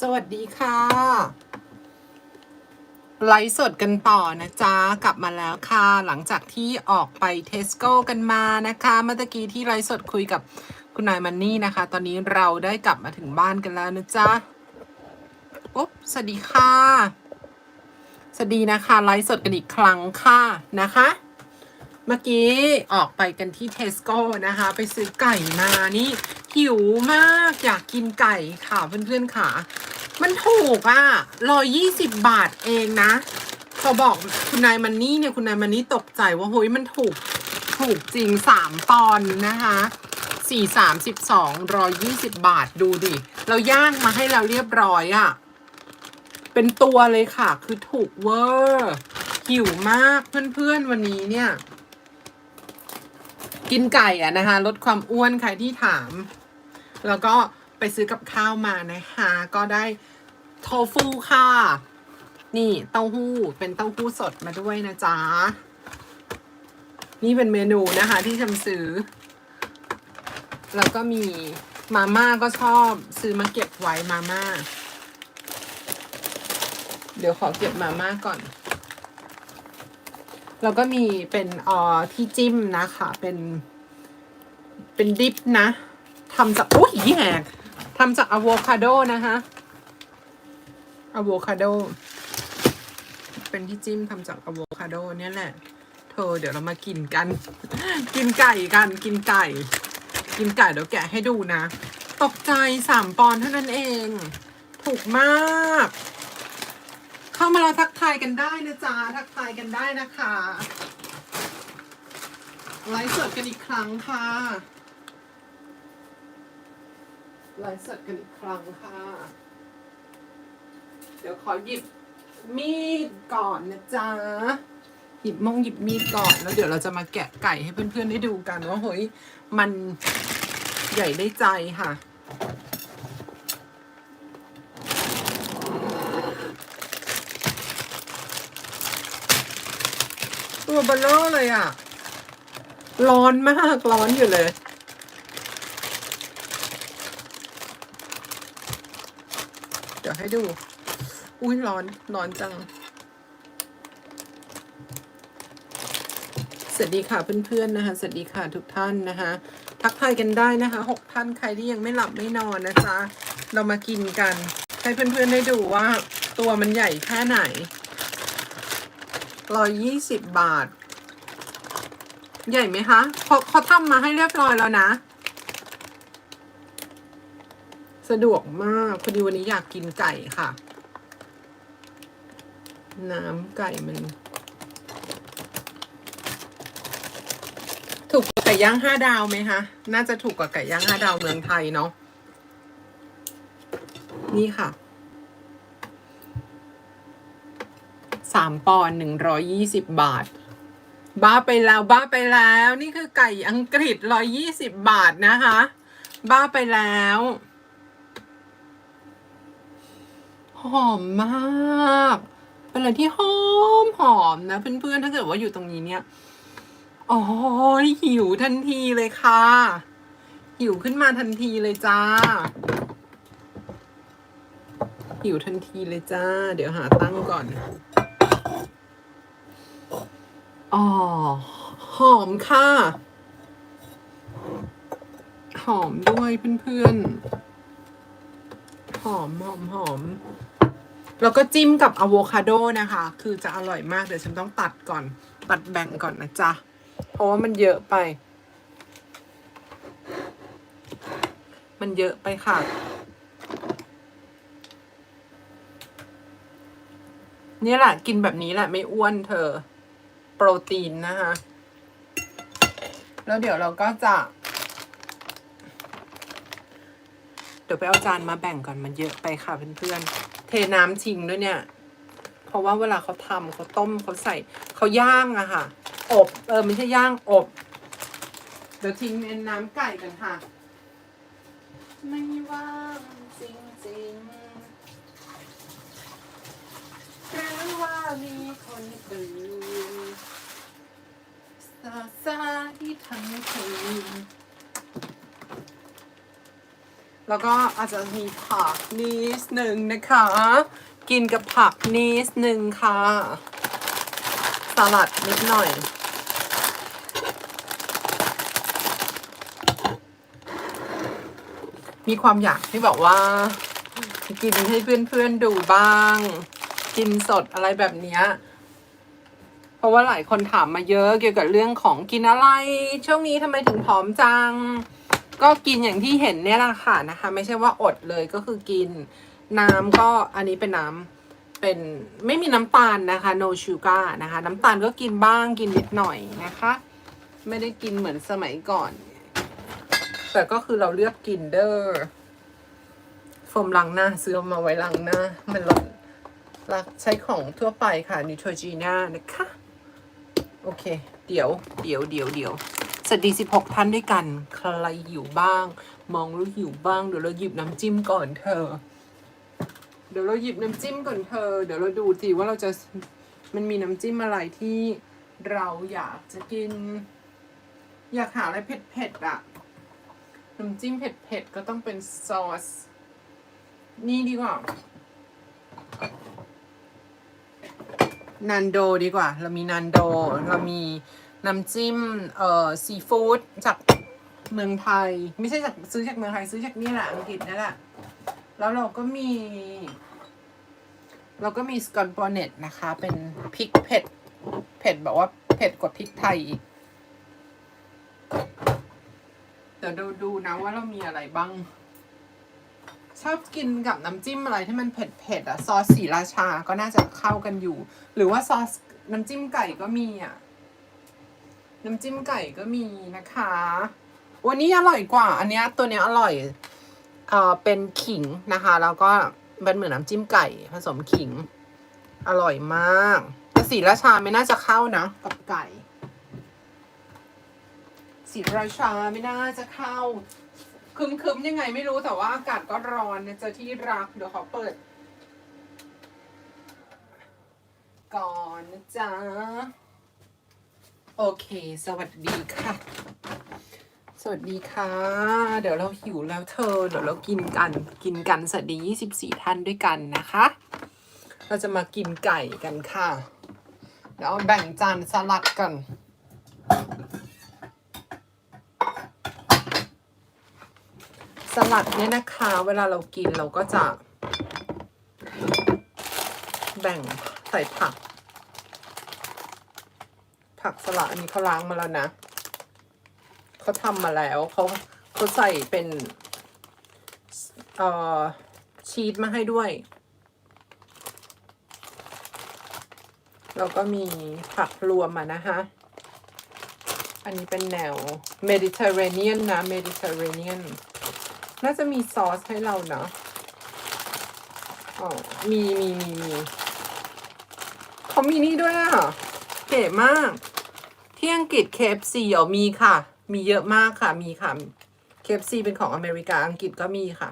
สวัสดีค่ะ ไลฟ์สดกันต่อนะจ๊ะ กลับมาแล้วค่ะ หลังจากที่ออกไปเทสโก้กันมานะคะ เมื่อกี้ที่ไลฟ์สดคุยกับคุณนายมันนี่นะคะ ตอนนี้เราได้กลับมาถึงบ้านกันแล้วนะจ๊ะ อุ๊บสวัสดีค่ะ สวัสดีนะคะไลฟ์สดกันอีกครั้งค่ะนะคะ เมื่อกี้ออกไปกันที่เทสโก้นะคะ ไปซื้อไก่มานี่หิวมากอยากกินไก่ค่ะเพื่อนๆค่ะ มันถูกอะร้อยยี่สิบบาทเองนะพอบอกคุณนายมันนี่เนี่ยคุณนายมันนี่ตกใจว่าเฮ้ยมันถูกถูกจริงสามปอนนะคะสี่สามสิบสองร้อยยี่สิบบาทดูดิ เราย่างมาให้เราเรียบร้อยอะ่ะ เป็นตัวเลยค่ะ คือถูกเวอร์หิวมากเพื่อนๆวันนี้เนี่ย กินไก่อะนะคะ ลดความอ้วนใครที่ถาม แล้วก็ไปซื้อกับข้าวมานะคะ ก็ได้โทฟูค่ะ นี่เต้าหู้เป็นเต้าหู้สดมาด้วยนะจ๊ะ นี่เป็นเมนูนะคะ ที่ฉันซื้อ แล้วก็มีมาม่าก็ชอบซื้อมาเก็บไว้มาม่า เดี๋ยวขอเก็บมาม่าก่อน แล้วก็มีเป็นอ่อที่จิ้มนะคะเป็น เป็นดิปนะทำจากโอ้ยแหกทำจากอะโวคาโดนะคะอะโวคาโดเป็นที่จิ้มทำจากอะโวคาโดเนี่ยแหละ เธอเดี๋ยวเรามากินกัน กินไก่กัน กินไก่ กินไก่เดี๋ยวแกะให้ดูนะ ตกใจสามปอนด์เท่านั้นเอง ถูกมาก เข้ามาเราทักทายกันได้นะจ๊ะทักทายกันได้นะคะไลฟ์สดกันอีกครั้งค่ะไลฟ์สดกันอีกครั้งค่ะ เดี๋ยวขอหยิบมีดก่อนนะจ๊ะ หยิบมงหยิบมีดก่อนแล้วเดี๋ยวเราจะมาแกะไก่ให้เพื่อนๆได้ดูกันว่าเฮ้ยมันใหญ่ได้ใจค่ะ ตัวเบลเลอร์เลยอะ ร้อนมาก ร้อนอยู่เลย เดี๋ยวให้ดู อุ้ยร้อน ร้อนจัง สวัสดีค่ะเพื่อนๆนะคะ สวัสดีค่ะทุกท่านนะคะ ทักทายกันได้นะคะหกท่านใครที่ยังไม่หลับไม่นอนนะจ๊ะ เรามากินกัน ให้เพื่อนๆได้ดูว่าตัวมันใหญ่แค่ไหน ร้อยยี่สิบบาท ใหญ่ไหมคะเขาเขาทำมาให้เรียบร้อยแล้วนะ สะดวกมากพอดีวันนี้อยากกินไก่ค่ะ น้ำไก่มัน ถูกกว่าไก่ย่างห้าดาวไหมคะ น่าจะถูกกว่าไก่ย่างห้าดาวเมืองไทยเนาะนี่ค่ะ สามปอนหนึ่งร้อยยี่สิบบาท บ้าไปแล้วบ้าไปแล้ว นี่คือไก่อังกฤษร้อยยี่สิบบาทนะคะ บ้าไปแล้วหอมมาก เป็นอะไรที่หอมหอมนะ เพื่อนๆ ถ้าเกิดว่าอยู่ตรงนี้เนี่ยอ๋อหิวทันทีเลยค่ะ หิวขึ้นมาทันทีเลยจ้า หิวทันทีเลยจ้า เดี๋ยวหาตั้งก่อน อ๋อ หอมค่ะ หอมด้วยเพื่อนๆ หอมหอมหอม แล้วก็จิ้มกับอะโวคาโดนะคะ คือจะอร่อยมาก เดี๋ยวฉันต้องตัดก่อน ตัดแบ่งก่อนนะจ๊ะ เพราะว่ามันเยอะไป มันเยอะไปค่ะเนี่ยแหละ กินแบบนี้แหละ ไม่อ้วนเธอ ปรตีนนะคะ แล้วเดี๋ยวเราก็จะ เดี๋ยวไปเอาจานมาแบ่งก่อนมันเยอะไปค่ะเพื่อนๆ เทน้ำทิ้งด้วยเนี่ย เพราะว่าเวลาเขาทำเขาต้มเขาใส่เขาย่างอะค่ะ อบเออไม่ใช่ย่างอบ เดี๋ยวทิ้งเป็นน้ำไก่กันค่ะ ไม่ว่างจริงๆหรือว่ามีคนโกคืน ซาซาที่ทั้งคืนแล้วก็อาจจะมีผักนิดหนึ่งนะคะ กินกับผักนิดหนึ่งค่ะ สลัดนิดหน่อย มีความอยากที่บอกว่ากินให้เพื่อนๆดูบ้าง กินสดอะไรแบบเนี้ย เพราะว่าหลายคนถามมาเยอะเกี่ยวกับเรื่องของกินอะไร ช่วงนี้ทำไมถึงผอมจัง ก็กินอย่างที่เห็นเนี่ยแหละค่ะนะคะ ไม่ใช่ว่าอดเลยก็คือกินน้ำก็อันนี้เป็นน้ำเป็นไม่มีน้ำตาลนะคะ no sugar นะคะ น้ำตาลก็กินบ้างกินนิดหน่อยนะคะ ไม่ได้กินเหมือนสมัยก่อน แต่ก็คือเราเลือกกินเด้อโฟมล้างหน้าซื้อมาไว้ล้างหน้ามันลดรักใช้ของทั่วไปค่ะนิโทรจีน่านะคะ โอเค เดี๋ยว เดี๋ยว เดี๋ยว เดี๋ยว สวัสดี 16 ท่านด้วยกัน ใครอยู่บ้าง มองแล้หิวบ้าง เดี๋ยวเราหยิบน้ำจิ้มก่อนเธอ เดี๋ยวเราหยิบน้ำจิ้มก่อนเธอ เดี๋ยวเราดูสิว่าเราจะ มันมีน้ำจิ้มอะไรที่เราอยากจะกิน อยากหาอะไรเผ็ดๆอะน้ำจิ้มเผ็ดๆก็ต้องเป็นซอส นี่ดีกว่า นันโดดีกว่า เรามีนันโด เรามีน้ำจิ้มเอ่อซีฟู้ดจากเมืองไทย ไม่ใช่จากซื้อจากเมืองไทยซื้อจากนี่แหละอังกฤษนี่แหละแล้วเราก็มี เราก็มีสกอนบอเน็ตนะคะ เป็นพริกเผ็ด เผ็ดแบบว่าเผ็ดกว่าพริกไทยอีกเดี๋ยวดูดูนะว่าเรามีอะไรบ้าง ชอบกินกับน้ำจิ้มอะไรที่มันเผ็ดๆอะซอสสีราชาก็น่าจะเข้ากันอยู่ หรือว่าซอสน้ำจิ้มไก่ก็มีอะน้ำจิ้มไก่ก็มีนะคะ วันนี้อร่อยกว่า อันเนี้ยตัวเนี้ยอร่อย เอ่อเป็นขิงนะคะ แล้วก็เป็นเหมือนน้ำจิ้มไก่ผสมขิง อร่อยมากแต่สีราชาไม่น่าจะเข้านะกับไก่สีราชาไม่น่าจะเข้า คึมๆยังไงไม่รู้แต่ว่าอากาศก็ร้อนนะเจอที่รักเดี๋ยวขอเปิด ก่อนนะจ๊ะ โอเค สวัสดีค่ะ สวัสดีค่ะ เดี๋ยวเราหิวแล้วเธอ เดี๋ยวเรากินกัน กินกันสวัสดี 24 ท่านด้วยกันนะคะ เราจะมากินไก่กันค่ะ เดี๋ยวแบ่งจานสลัดกัน สลัดเนี่ยนะคะ เวลาเรากินเราก็จะ แบ่งใส่ผัก ผักสลัดอันนี้เขาล้างมาแล้วนะเขาทำมาแล้วเขาเขาใส่เป็นเอ่อชีสมาให้ด้วย แล้วก็มีผักรวมมานะคะอันนี้เป็นแนวเมดิเตอร์เรเนียนนะเมดิเตอร์เรเนียน น่าจะมีซอสให้เราเนาะอ๋อมีมีมีมีเขามีนี่ด้วยอะ เก๋มาก ที่อังกฤษ KFC อ๋อมีค่ะ มีเยอะมากค่ะ มีค่ะ KFC เป็นของอเมริกา อังกฤษก็มีค่ะ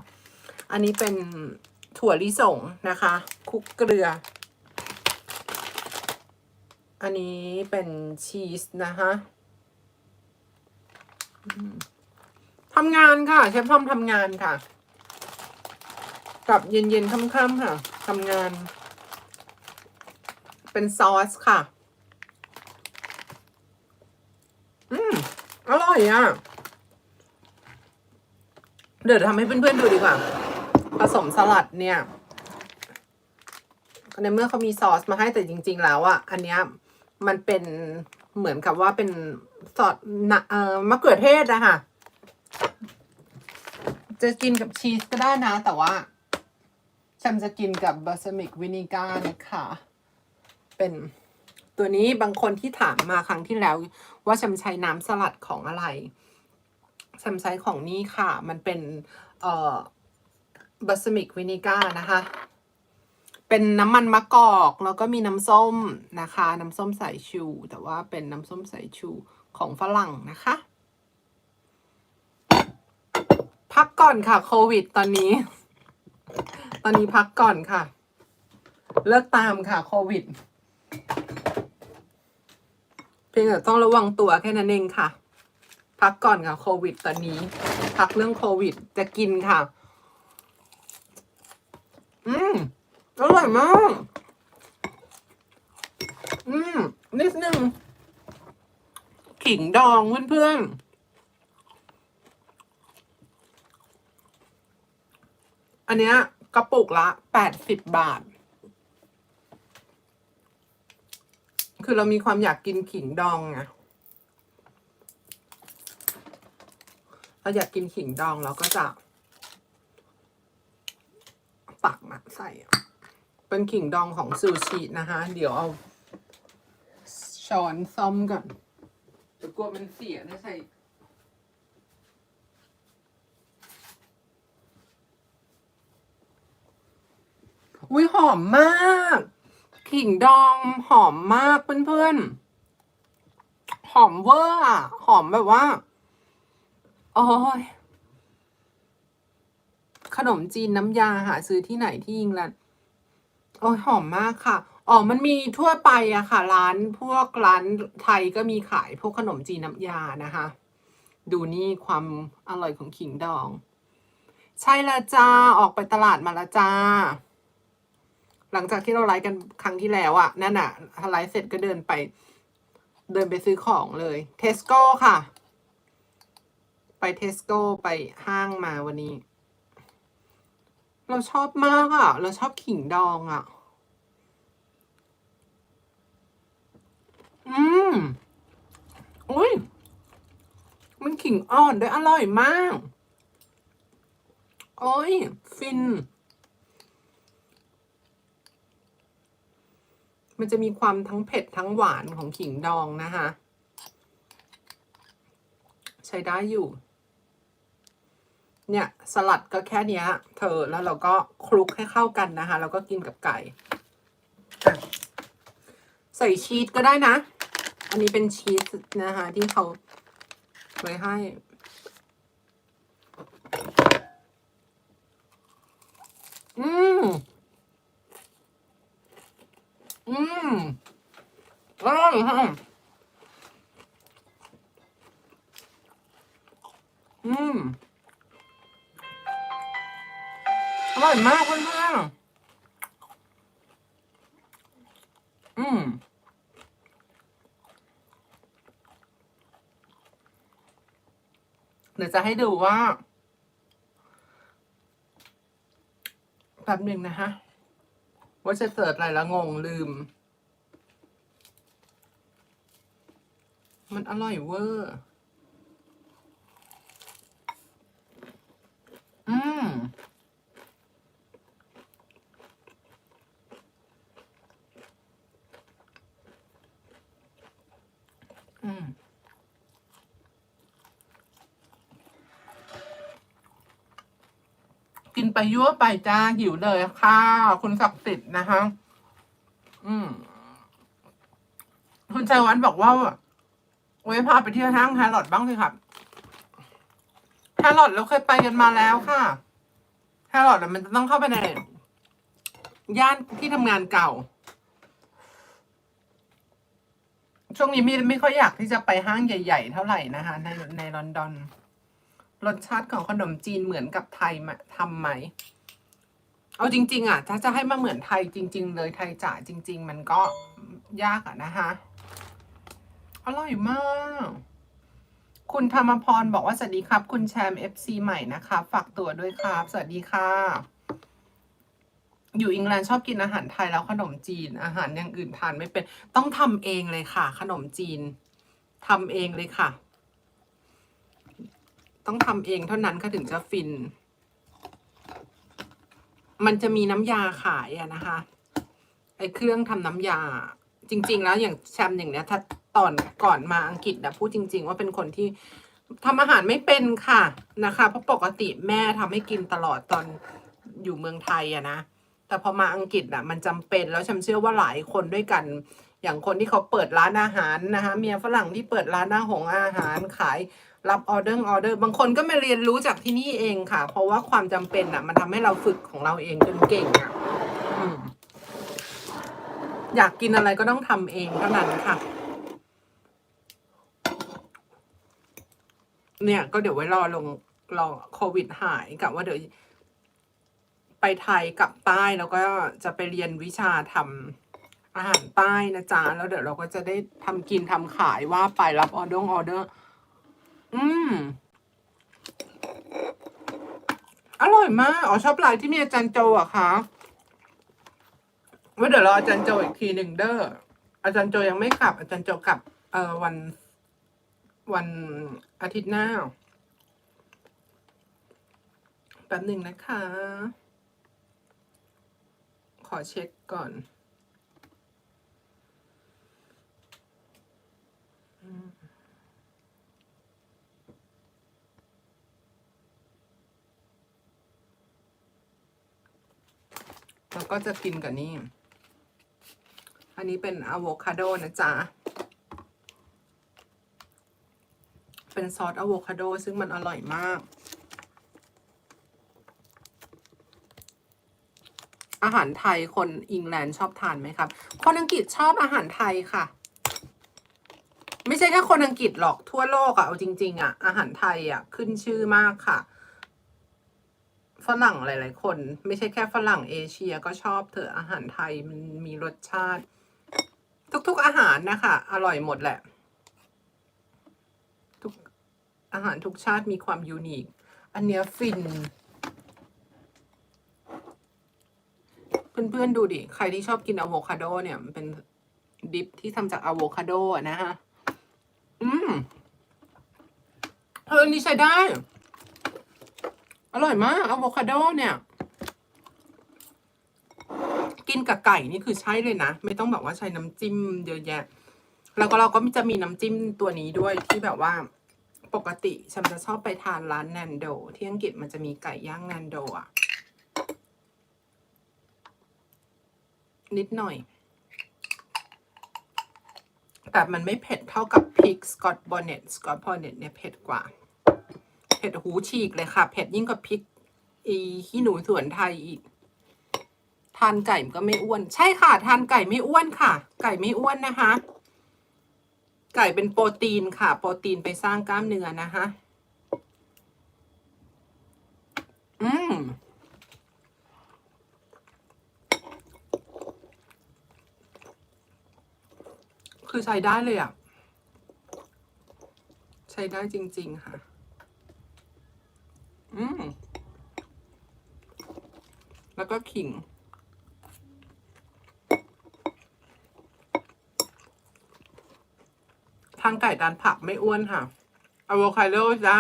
อันนี้เป็นถั่วลิสงนะคะ คุกเกลือ อันนี้เป็นชีสนะคะ ทำงานค่ะเชฟพอมทำงานค่ะ กับเย็นๆค่ำๆค่ะทำงาน เป็นซอสค่ะ อืม อร่อยอะ เดี๋ยวทำให้เพื่อนๆดูดีกว่า ผสมสลัดเนี่ยในเมื่อเขามีซอสมาให้แต่จริง ๆ แล้วอะอันเนี้ยมันเป็นเหมือนกับว่าเป็นซอสนะเอ่อมะเขือเทศอะค่ะ จะกินกับชีสก็ได้นะ แต่ว่าฉันจะกินกับบาสมิกวินิก้านะคะ เป็นตัวนี้บางคนที่ถามมาครั้งที่แล้ว ว่าฉันใช้น้ำสลัดของอะไรฉันใช้ของนี่ค่ะ มันเป็นเอ่อบาสมิกวินิก้านะคะ เป็นน้ำมันมะกอกแล้วก็มีน้ำส้มนะคะ น้ำส้มสายชู แต่ว่าเป็นน้ำส้มสายชูของฝรั่งนะคะ พักก่อนค่ะ โควิดตอนนี้ ตอนนี้พักก่อนค่ะ เลิกตามค่ะ โควิด เพียงแต่ต้องระวังตัวแค่นั้นเองค่ะ พักก่อนค่ะ โควิด ตอนนี้ พักเรื่องโควิดจะกินค่ะ อืมอร่อยมาก อืมนิดนึงขิงดองเพื่อนๆ อันเนี้ยกระปุกละแปดสิบบาท คือเรามีความอยากกินขิงดองไงเราอยากกินขิงดองเราก็จะตักมาใส่ เป็นขิงดองของซูชินะคะ เดี๋ยวเอาช้อนซ่อมก่อนเดี๋ยวกลัวมันเสียนะใส่ อุ้ยหอมมากขิงดองหอมมากเพื่อนๆ หอมเวอร์อะหอมแบบว่า โอ้ย ขนมจีนน้ำยาหาซื้อที่ไหนที่อิงแลนด์โอ้ยหอมมากค่ะ อ๋อ มันมีทั่วไปอะค่ะ ร้านพวกร้านไทยก็มีขายพวกขนมจีนน้ำยานะคะ ดูนี่ความอร่อยของขิงดอง ใช่ละจ้า ออกไปตลาดมาละจ้า หลังจากที่เราไลฟ์กันครั้งที่แล้วอะนั่นอะไลฟ์เสร็จก็เดินไป เดินไปซื้อของเลยเทสโก้ค่ะ ไปเทสโก้ไปห้างมาวันนี้ เราชอบมากอะเราชอบขิงดองอะอืมอุ้ยมันขิงอ่อนด้วยอร่อยมาก โอ้ย ฟิน มันจะมีความทั้งเผ็ดทั้งหวานของขิงดองนะคะ ใช้ได้อยู่ เนี่ย สลัดก็แค่นี้เธอแล้วเราก็คลุกให้เข้ากันนะคะ แล้วก็กินกับไก่ ใส่ชีสก็ได้นะ อันนี้เป็นชีสนะคะ ที่เขาไว้ให้อืม อืมอร่อยค่ะอืมอร่อยมากเพื่อนๆอืมเดี๋ยวจะให้ดูว่าแป๊บหนึ่งนะฮะ ว่าจะเสิร์ชอะไรแล้วงงลืม มันอร่อยเวอร์อืม อืม กินไปยั่วไปจ้าหิวเลยค่ะ คุณศักดิ์สิทธิ์นะคะ อืม คุณชัยวัฒน์บอกว่าไว้ยพาไปเที่ยวห้างแฮร์รอดบ้างสิครับแฮร์รอดเราเคยไปกันมาแล้วค่ะแฮร์รอดมันจะต้องเข้าไปในย่านที่ทำงานเก่า ช่วงนี้ไม่ไม่ค่อยอยากที่จะไปห้างใหญ่ ๆ เท่าไหร่นะคะ ในในลอนดอน รสชาติของขนมจีนเหมือนกับไทยมาทำไหม เอาจริง ๆ อะ ถ้าจะให้มาเหมือนไทยจริง ๆ เลยไทยจ๋าจริง ๆ มันก็ยากอะนะคะ อร่อยมาก คุณธรรมพรบอกว่า สวัสดีครับ คุณแชมป์ FC ใหม่นะคะฝากตัวด้วยครับ สวัสดีค่ะ อยู่อังกฤษชอบกินอาหารไทยแล้วขนมจีน อาหารอย่างอื่นทานไม่เป็น ต้องทำเองเลยค่ะ ขนมจีนทำเองเลยค่ะ ต้องทำเองเท่านั้นค่ะถึงจะฟิน มันจะมีน้ำยาขายอะนะคะ ไอ้เครื่องทำน้ำยา จริง ๆ แล้วอย่างแชมป์อย่างเนี้ยถ้าตอนก่อนมาอังกฤษนะพูดจริง ๆ ว่าเป็นคนที่ทำอาหารไม่เป็นค่ะนะคะ เพราะปกติแม่ทำให้กินตลอดตอนอยู่เมืองไทยอะนะ แต่พอมาอังกฤษอะมันจำเป็นแล้วฉันเชื่อว่าหลายคนด้วยกันอย่างคนที่เขาเปิดร้านอาหารนะคะเมียฝรั่งที่เปิดร้านอาหงอาหารขาย รับออเดอร์ออเดอร์บางคนก็มาเรียนรู้จากที่นี่เองค่ะ เพราะว่าความจำเป็นอะ มันทำให้เราฝึกของเราเองจนเก่งอะอยากกินอะไรก็ต้องทำเองเท่านั้นค่ะ เนี่ยก็เดี๋ยวไว้รอลงรอโควิดหายกับว่าเดี๋ยวไปไทยกลับใต้แล้วก็จะไปเรียนวิชาทำอาหารใต้นะจ๊ะแล้วเดี๋ยวเราก็จะได้ทำกินทำขายว่าไปรับออเดอร์ออเดอร์ อืม อร่อยมาก อ๋อชอบร้านที่มีอาจารย์โจอะคะว่าเดี๋ยวรออาจารย์โจอีกทีหนึ่งเด้อ อาจารย์โจยังไม่กลับ อาจารย์โจกลับ เอ่อวัน วันอาทิตย์หน้า แป๊บหนึ่งนะคะ ขอเช็คก่อน ก็จะกินกับนี่ อันนี้เป็นอะโวคาโดนะจ๊ะ เป็นซอสอะโวคาโดซึ่งมันอร่อยมาก อาหารไทยคนอิงแลนด์ชอบทานไหมครับ คนอังกฤษชอบอาหารไทยค่ะ ไม่ใช่แค่คนอังกฤษหรอกทั่วโลกอะเอาจริง ๆอะอาหารไทยอะขึ้นชื่อมากค่ะ ฝรั่งหลาย ๆ คน ไม่ใช่แค่ฝรั่งเอเชียก็ชอบเถอะอาหารไทยมันมีรสชาติ ทุก ๆ อาหารนะคะ อร่อยหมดแหละ ทุกอาหารทุกชาติมีความยูนิคอันเนี้ยฟิน เพื่อน ๆ ดูดิ ใครที่ชอบกินอะโวคาโดเนี่ย มันเป็นดิปที่ทำจากอะโวคาโดนะฮะ อืมเออนี่ใช้ได้ อร่อยมากอะโวคาโดเนี่ย กินกับไก่นี่คือใช่เลยนะ ไม่ต้องแบบว่าใช้น้ำจิ้มเยอะแยะ แล้วก็เราก็จะมีน้ำจิ้มตัวนี้ด้วยที่แบบว่าปกติฉันจะชอบไปทานร้านแนนโด ที่อังกฤษมันจะมีไก่ย่างแนนโดอะนิดหน่อย แต่มันไม่เผ็ดเท่ากับพริกสกอตบอนเน็ตสกอตบอนเน็ตเนี่ยเผ็ดกว่า ผ็ดหูฉีกเลยค่ะ เผ็ดยิ่งกว่าพริกอีขี้หนูสวนไทยอีก ทานไก่มันก็ไม่อ้วน ใช่ค่ะ ทานไก่ไม่อ้วนค่ะ ไก่ไม่อ้วนนะคะ ไก่เป็นโปรตีนค่ะ โปรตีนไปสร้างกล้ามเนื้อนะคะอืมคือใช้ได้เลยอะใช้ได้จริง ๆ ค่ะ อืม แล้ว ก็ขิง ทางไก่ดานผักไม่อ้วนค่ะอะโวคาโดจ้า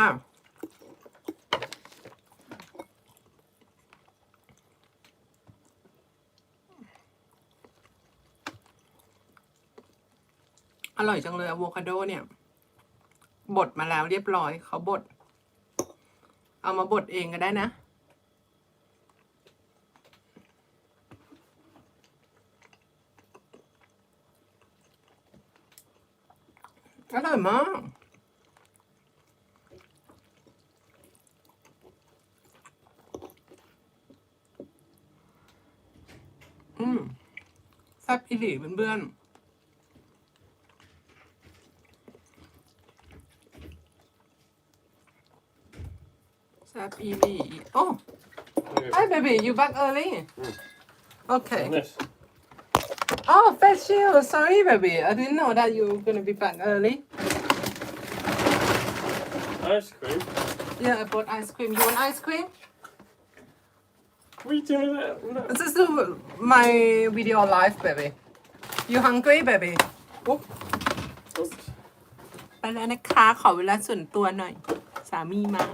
อร่อยจังเลยอะโวคาโดเนี่ยบดมาแล้วเรียบร้อย เขาบด เอามาบดเองก็ได้นะ มาก อืมแซ่บอีหลีเพื่อนๆ แซ่บอีหลีโอ้ hi baby you back early okay This. oh fetch you sorry baby I didn't know that you were gonna be back early Ice cream. yeah I bought ice cream you want ice cream What are you doing with that? With that? this is my video live baby you hungry baby Oop. Oops. ไปแล้วนะคะ ขอเวลาส่วนตัวหน่อย สามีมา